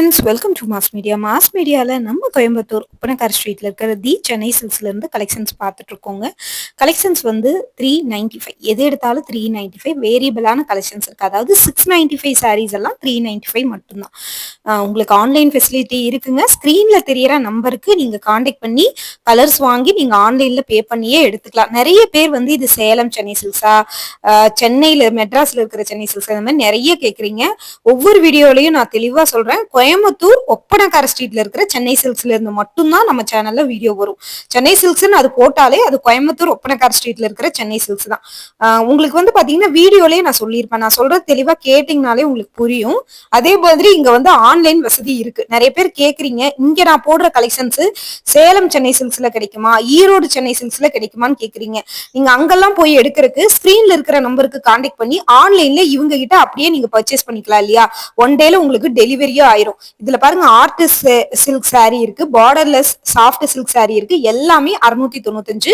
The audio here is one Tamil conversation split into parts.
Friends welcome to Mass Media Mass மீடியாவில் நம்ம கோயம்புத்தூர் உப்பனக்கார் ஸ்ட்ரீட்டில் இருக்கிற தி சென்னை சில்ஸ்லேருந்து கலெக்ஷன்ஸ் பார்த்துட்டு இருக்கோங்க கலெக்ஷன்ஸ் வந்து த்ரீ நைன்டி ஃபைவ் எது எடுத்தாலும் த்ரீ நைன்டி ஃபைவ் வேரியபிளான கலெக்ஷன்ஸ் இருக்குது அதாவது சிக்ஸ் நைன்டி ஃபைவ் சாரீஸ் எல்லாம் த்ரீ நைன்டி ஃபைவ் மட்டும்தான் உங்களுக்கு ஆன்லைன் ஃபெசிலிட்டி இருக்குங்க. ஸ்க்ரீனில் தெரியற நம்பருக்கு நீங்கள் காண்டாக்ட் பண்ணி கலர்ஸ் வாங்கி நீங்கள் ஆன்லைனில் பே பண்ணியே எடுத்துக்கலாம். நிறைய பேர் வந்து இது சேலம் சென்னை சில்ஸா சென்னையில் மெட்ராஸில் இருக்கிற சென்னை சில்ஸ் அந்த மாதிரி நிறைய கேட்குறீங்க. ஒவ்வொரு வீடியோலையும் நான் தெளிவா சொல்றேன். கோயம்புத்தூர் ஒப்பனக்கார ஸ்ட்ரீட்ல இருக்கிற சென்னை சில்க்ஸ்ல இருந்து மட்டும்தான் நம்ம சேனல்ல வீடியோ வரும். சென்னை சில்க்ஸ்னு அது போட்டாலே அது கோயம்புத்தூர் ஒப்பனக்கார ஸ்ட்ரீட்ல இருக்கிற சென்னை சில்க்ஸ் தான். உங்களுக்கு வந்து பாத்தீங்கன்னா வீடியோலயே நான் சொல்லியிருப்பேன். நான் சொல்றது தெளிவா கேட்டீங்கனாலே உங்களுக்கு புரியும். அதே மாதிரி இங்க வந்து ஆன்லைன் வசதி இருக்கு. நிறைய பேர் கேக்குறீங்க இங்க நான் போடுற கலெக்ஷன்ஸ் சேலம் சென்னை சில்க்ஸ்ல கிடைக்குமா? ஈரோடு சென்னை சில்க்ஸ்ல கிடைக்குமான்னு கேக்குறீங்க. நீங்க அங்கெல்லாம் போய் எடுக்கிறதுக்கு ஸ்கிரீன்ல இருக்கிற நம்பருக்கு கான்டாக்ட் பண்ணி ஆன்லைன்ல இவங்க கிட்ட அப்படியே நீங்க பர்ச்சேஸ் பண்ணிக்கலாம் இல்லையா? ஒன் டேல உங்களுக்கு டெலிவரியும் ஆயிரும். இதுல பாருங்க ஆர்டிஸ்ட் சில்க் saree இருக்கு பார்டர்லெஸ் சாஃப்ட் சில்க் saree இருக்கு எல்லாமே அறுநூத்தி தொண்ணூத்தஞ்சு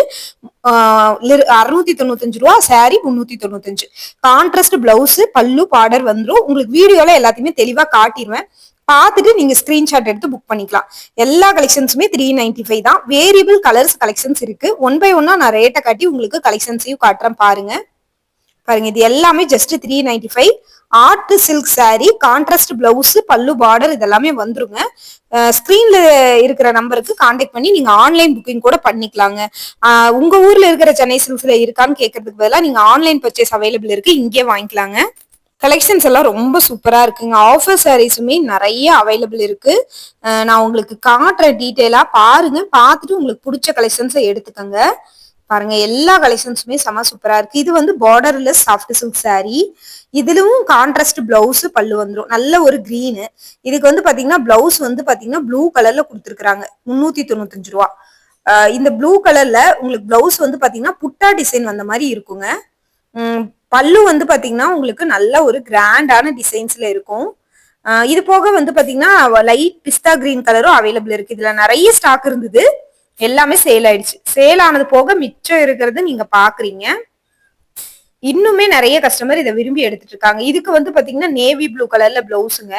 அறுநூத்தி தொண்ணூத்தஞ்சு ரூபா saree முன்னூத்தி தொண்ணூத்தஞ்சு கான்ட்ராஸ்ட் பிளவுஸ் பல்லு பார்டர் வந்துரும். உங்களுக்கு வீடியோல எல்லாத்தையுமே தெளிவா காட்டிடுவேன் பார்த்துட்டு நீங்க ஸ்கிரீன்ஷாட் எடுத்து புக் பண்ணிக்கலாம். எல்லா கலெக்ஷன்ஸுமே த்ரீ நைன்டி ஃபைவ் தான். வேரியபிள் கலர்ஸ் கலெக்ஷன்ஸ் இருக்கு. ஒன் பை ஒன்னா நான் ரேட்டை காட்டி உங்களுக்கு கலெக்ஷன்ஸையும் காட்டுறேன் பாருங்க. பாருங்க இது எல்லாமே just three ninety five art silk saree contrast blouse pallu border இதெல்லாமே வந்துருங்க. ஸ்க்ரீன்ல இருக்கிற நம்பருக்கு காண்டாக்ட் பண்ணி நீங்க ஆன்லைன் புக்கிங் கூட பண்ணிக்கலாங்க. உங்க ஊர்ல இருக்கிற சென்னை சில்க்ஸ்ல இருக்கான்னு கேட்கறதுக்கு பதிலாக நீங்க ஆன்லைன் பர்ச்சேஸ் அவைலபிள் இருக்கு இங்கே வாங்கிக்கலாங்க. கலெக்ஷன்ஸ் எல்லாம் ரொம்ப சூப்பரா இருக்குங்க. ஆஃபர் சாரீஸுமே நிறைய அவைலபிள் இருக்கு. நான் உங்களுக்கு காட்டுற டீட்டெயிலா பாருங்க. பார்த்துட்டு உங்களுக்கு பிடிச்ச கலெக்ஷன்ஸை எடுத்துக்கோங்க. பாருங்க எல்லா கலெக்ஷன்ஸுமே செம சூப்பரா இருக்கு. இது வந்து பார்டர்ல சாஃப்ட் சில்க் சாரீ இதுலவும் கான்ட்ராஸ்ட் பிளவுஸ் பல்லு வந்துடும் நல்ல ஒரு கிரீனு இதுக்கு வந்து பாத்தீங்கன்னா பிளவுஸ் வந்து பாத்தீங்கன்னா ப்ளூ கலர்ல கொடுத்துருக்காங்க முன்னூத்தி தொண்ணூத்தஞ்சு ரூபா. இந்த ப்ளூ கலர்ல உங்களுக்கு பிளவுஸ் வந்து பாத்தீங்கன்னா புட்டா டிசைன் வந்த மாதிரி இருக்குங்க. பல்லு வந்து பாத்தீங்கன்னா உங்களுக்கு நல்ல ஒரு கிராண்டான டிசைன்ஸ்ல இருக்கும். இது போக வந்து பாத்தீங்கன்னா லைட் பிஸ்தா கிரீன் கலரும் அவைலபிள் இருக்கு. இதுல நிறைய ஸ்டாக் இருந்தது. எல்லாமே சேல் ஆயிடுச்சு. சேல் ஆனது போக மிச்சம் இருக்கிறது நீங்க பாக்குறீங்க. இன்னுமே நிறைய கஸ்டமர் இதை விரும்பி எடுத்துட்டு இருக்காங்க. இதுக்கு வந்து பாத்தீங்கன்னா நேவி ப்ளூ கலர்ல பிளவுஸுங்க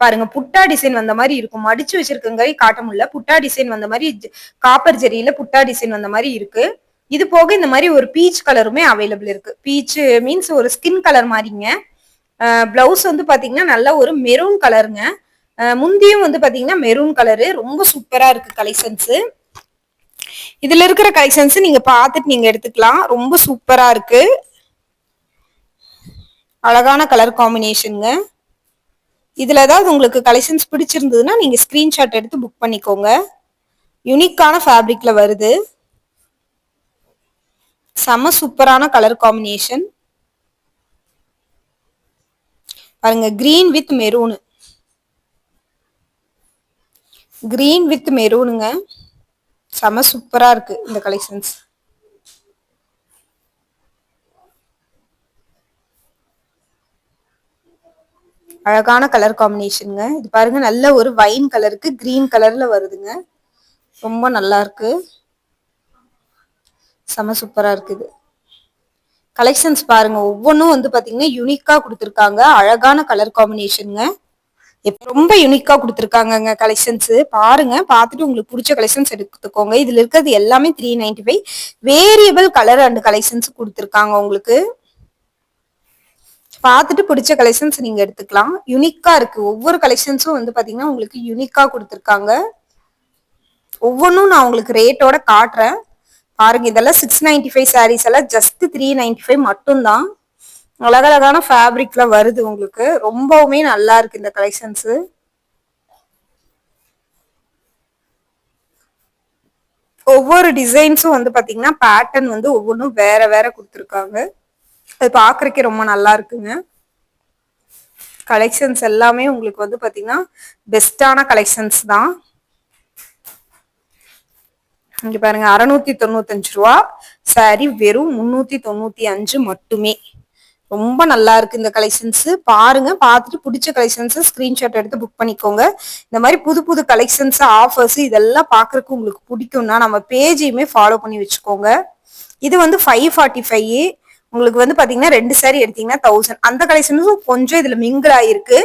பாருங்க புட்டா டிசைன் வந்த மாதிரி இருக்கும். மடிச்சு வச்சிருக்கங்க காட்ட முடியல. புட்டா டிசைன் வந்த மாதிரி காப்பர் ஜெரியில புட்டா டிசைன் வந்த மாதிரி இருக்கு. இது போக இந்த மாதிரி ஒரு பீச் கலருமே அவைலபிள் இருக்கு. பீச் மீன்ஸ் ஒரு ஸ்கின் கலர் மாதிரிங்க பிளவுஸ் வந்து பாத்தீங்கன்னா நல்ல ஒரு மெரூன் கலருங்க முந்தியும் வந்து பாத்தீங்கன்னா மெரூன் கலரு ரொம்ப சூப்பரா இருக்கு கலெக்ஷன்ஸ் இதுல இருக்கிற கலெக்ஷன்ஸ் நீங்க பார்த்துட்டு நீங்க எடுத்துக்கலாம். ரொம்ப சூப்பரா இருக்கு. அழகான கலர் காம்பினேஷனுங்க இதுல ஏதாவது உங்களுக்கு கலெக்ஷன்ஸ் பிடிச்சிருந்ததுன்னா நீங்க ஸ்கிரீன்ஷாட் எடுத்து புக் பண்ணிக்கோங்க. யுனிக்கான ஃபேப்ரிக்ல வருது. செம சூப்பரான கலர் காம்பினேஷன் பாருங்க green with maroon green with மெரூனுங்க செம சூப்பராக இருக்கு இந்த கலெக்ஷன்ஸ் அழகான கலர் காம்பினேஷனுங்க இது பாருங்க நல்ல ஒரு வைன் கலருக்கு கிரீன் கலர்ல வருதுங்க. ரொம்ப நல்லா இருக்கு. செம சூப்பரா இருக்குது கலெக்ஷன்ஸ் பாருங்க ஒவ்வொன்றும் வந்து பாத்தீங்கன்னா யூனிக்கா கொடுத்துருக்காங்க. அழகான கலர் காம்பினேஷனுங்க ரொம்ப யூனிக்கா கொடுத்துருக்காங்க கலெக்ஷன்ஸ் பாருங்க பார்த்துட்டு உங்களுக்கு பிடிச்ச கலெக்ஷன்ஸ் எடுத்துக்கோங்க. இதுல இருக்கிறது எல்லாமே three ninety five variable colour and collections கொடுத்துருக்காங்க உங்களுக்கு. பார்த்துட்டு பிடிச்ச கலெக்ஷன்ஸ் நீங்க எடுத்துக்கலாம். யூனிக்கா இருக்கு. ஒவ்வொரு கலெக்ஷன்ஸும் வந்து பாத்தீங்கன்னா உங்களுக்கு யூனிக்கா கொடுத்துருக்காங்க. ஒவ்வொன்றும் நான் உங்களுக்கு ரேட்டோட காட்டுறேன். பாருங்க இதெல்லாம் சிக்ஸ் நைன்டி ஃபைவ் சாரீஸ் எல்லாம் ஜஸ்ட் த்ரீ நைன்டி ஃபைவ் மட்டும்தான். அழகழகான ஃபேப்ரிக்ல வருது உங்களுக்கு. ரொம்பவுமே நல்லா இருக்கு இந்த கலெக்ஷன்ஸ் ஒவ்வொரு டிசைன்ஸும் வந்து பாத்தீங்கன்னா பேட்டர்ன் வந்து ஒவ்வொன்றும் வேற வேற கொடுத்துருக்காங்க. அது பாக்குறக்கே ரொம்ப நல்லா இருக்குங்க. கலெக்ஷன்ஸ் எல்லாமே உங்களுக்கு வந்து பாத்தீங்கன்னா பெஸ்டான கலெக்ஷன்ஸ் தான். இங்க பாருங்க அறுநூத்தி தொண்ணூத்தஞ்சு ரூபா. சாரி வெறும் முன்னூத்தி தொண்ணூத்தி அஞ்சு மட்டுமே. ரொம்ப நல்லா இருக்கு இந்த கலெக்ஷன்ஸ் பாருங்க பார்த்துட்டு பிடிச்ச கலெக்ஷன்ஸ் ஸ்கிரீன்ஷாட் எடுத்து புக் பண்ணிக்கோங்க. இந்த மாதிரி புது புது கலெக்ஷன்ஸ் ஆஃபர்ஸ் இதெல்லாம் பாக்குறதுக்கு உங்களுக்கு பிடிக்கும்னா நம்ம பேஜையுமே ஃபாலோ பண்ணி வச்சுக்கோங்க. இது வந்து ஃபைவ் ஃபார்ட்டி ஃபைவ் உங்களுக்கு வந்து பாத்தீங்கன்னா ரெண்டு சாரி எடுத்தீங்கன்னா தௌசண்ட் அந்த கலெக்ஷன்ஸும் கொஞ்சம் இதுல மிங்கிள் ஆயிருக்கு.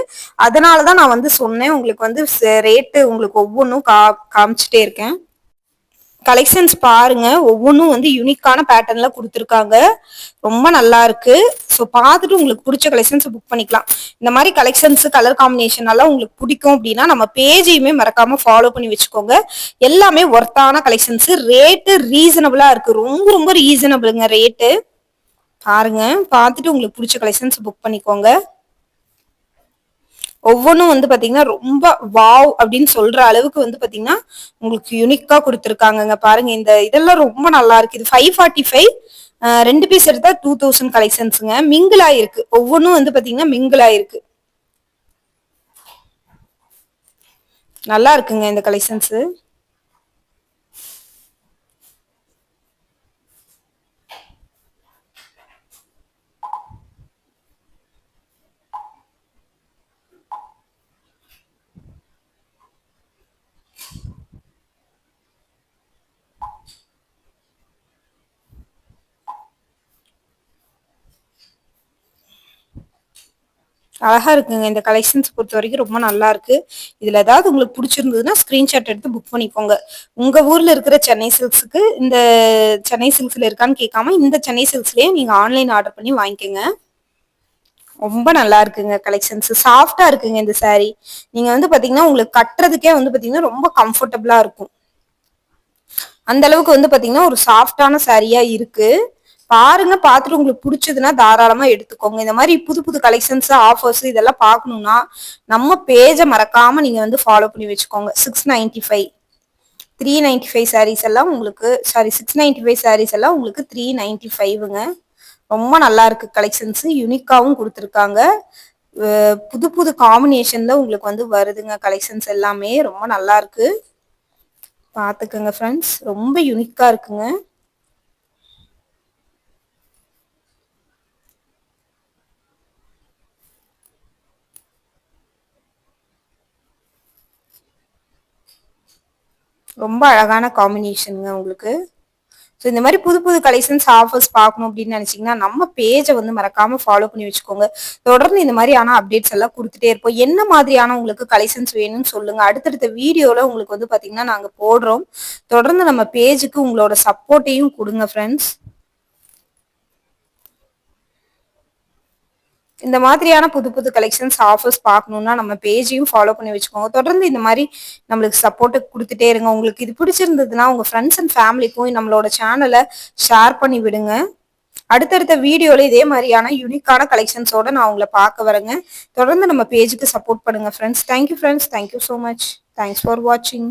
அதனாலதான் நான் வந்து சொன்னேன் உங்களுக்கு வந்து ரேட்டு உங்களுக்கு ஒவ்வொன்றும் கா காமிச்சிட்டே இருக்கேன். கலெக்ஷன்ஸ் பாருங்க. ஒவ்வொன்றும் வந்து யூனிக்கான பேட்டர்ன்ல கொடுத்துருக்காங்க. ரொம்ப நல்லா இருக்கு. ஸோ பார்த்துட்டு உங்களுக்கு பிடிச்ச கலெக்ஷன்ஸ் புக் பண்ணிக்கலாம். இந்த மாதிரி கலெக்ஷன்ஸ் கலர் காம்பினேஷன் எல்லாம் உங்களுக்கு பிடிக்கும் அப்படின்னா நம்ம பேஜையுமே மறக்காம ஃபாலோ பண்ணி வச்சுக்கோங்க. எல்லாமே ஒர்த்தான கலெக்ஷன்ஸ் ரேட்டு ரீசனபிளா இருக்கு. ரொம்ப ரொம்ப ரீசனபிளுங்க ரேட்டு பாருங்க. பார்த்துட்டு உங்களுக்கு பிடிச்ச கலெக்ஷன்ஸ் புக் பண்ணிக்கோங்க. ஒவ்வொன்றும் வந்து பார்த்தீங்கன்னா ரொம்ப வாவ் அப்படின்னு சொல்ற அளவுக்கு வந்து பார்த்தீங்கன்னா உங்களுக்கு யுனிக்காக கொடுத்துருக்காங்கங்க. பாருங்க இந்த இதெல்லாம் ரொம்ப நல்லா இருக்கு. இது ஃபைவ் ஃபார்ட்டி ஃபைவ் ரெண்டு பீஸ் எடுத்தா டூ தௌசண்ட் கலெக்ஷன்ஸுங்க மிங்கிள் ஆயிருக்கு. ஒவ்வொன்றும் வந்து பார்த்தீங்கன்னா மிங்கிள் ஆயிருக்கு. நல்லா இருக்குங்க இந்த கலெக்ஷன்ஸு அழகா இருக்குங்க. இந்த கலெக்ஷன்ஸ் பொறுத்த வரைக்கும் ரொம்ப நல்லா இருக்கு. இதுல ஏதாவது உங்களுக்கு பிடிச்சிருந்ததுன்னா ஸ்கிரீன்ஷாட் எடுத்து புக் பண்ணிக்கோங்க. உங்க ஊர்ல இருக்கிற சென்னை சில்க்ஸுக்கு இந்த சென்னை சில்க்ஸ்ல இருக்கான்னு கேட்காம இந்த சென்னை சில்க்ஸ்லயே நீங்க ஆன்லைன் ஆர்டர் பண்ணி வாங்கிக்கோங்க. ரொம்ப நல்லா இருக்குங்க கலெக்ஷன்ஸ் சாஃப்டா இருக்குங்க இந்த சாரி நீங்க வந்து பாத்தீங்கன்னா உங்களுக்கு கட்டுறதுக்கே வந்து பாத்தீங்கன்னா ரொம்ப கம்ஃபர்டபுளா இருக்கும். அந்த அளவுக்கு வந்து பாத்தீங்கன்னா ஒரு சாஃப்டான சாரியா இருக்கு. பாருங்க பார்த்துட்டு உங்களுக்கு பிடிச்சதுன்னா தாராளமா எடுத்துக்கோங்க. இந்த மாதிரி புது புது கலெக்ஷன்ஸ் ஆஃபர்ஸ் இதெல்லாம் பார்க்கணும்னா நம்ம பேஜை மறக்காம நீங்க வந்து ஃபாலோ பண்ணி வச்சுக்கோங்க. Six ninety five three ninety five sarees எல்லாம் உங்களுக்கு sorry six ninety five sarees எல்லாம் உங்களுக்கு த்ரீ நைன்டி ஃபைவ்ங்க ரொம்ப நல்லா இருக்கு கலெக்ஷன்ஸ் யூனிக்காவும் கொடுத்துருக்காங்க. புது புது காம்பினேஷன்ல உங்களுக்கு வந்து வருதுங்க கலெக்ஷன்ஸ் எல்லாமே. ரொம்ப நல்லா இருக்கு. பார்த்துக்கோங்க ஃப்ரெண்ட்ஸ் ரொம்ப யூனிக்காக இருக்குங்க. ரொம்ப அழகான காம்பினேஷனுங்க உங்களுக்கு. ஸோ இந்த மாதிரி புது புது கலெக்ஷன்ஸ் ஆஃபர்ஸ் பார்க்கணும் அப்படின்னு நினச்சிங்கன்னா நம்ம பேஜை வந்து மறக்காமல் ஃபாலோ பண்ணி வச்சுக்கோங்க. தொடர்ந்து இந்த மாதிரியான அப்டேட்ஸ் எல்லாம் கொடுத்துட்டே இருப்போம். என்ன மாதிரியான உங்களுக்கு கலெக்ஷன்ஸ் வேணும்னு சொல்லுங்கள் அடுத்தடுத்த வீடியோவில் உங்களுக்கு வந்து பார்த்திங்கன்னா நாங்கள் போடுறோம். தொடர்ந்து நம்ம பேஜுக்கு உங்களோட சப்போர்ட்டையும் கொடுங்க ஃப்ரெண்ட்ஸ் இந்த மாதிரியான புது புது கலெக்ஷன்ஸ் ஆஃபர்ஸ் பார்க்கணும்னா நம்ம பேஜையும் ஃபாலோ பண்ணி வச்சுக்கோங்க. தொடர்ந்து இந்த மாதிரி நம்மளுக்கு சப்போர்ட்டு கொடுத்துட்டே இருங்க. உங்களுக்கு இது பிடிச்சிருந்ததுன்னா உங்கள் ஃப்ரெண்ட்ஸ் அண்ட் ஃபேமிலிக்கும் நம்மளோட சேனலை ஷேர் பண்ணி விடுங்க. அடுத்தடுத்த வீடியோவில் இதே மாதிரியான யூனிக்கான கலெக்ஷன்ஸோட நான் உங்களை பார்க்க வரேங்க. தொடர்ந்து நம்ம பேஜுக்கு சப்போர்ட் பண்ணுங்கள் friends thank you friends thank you so much thanks for வாட்சிங்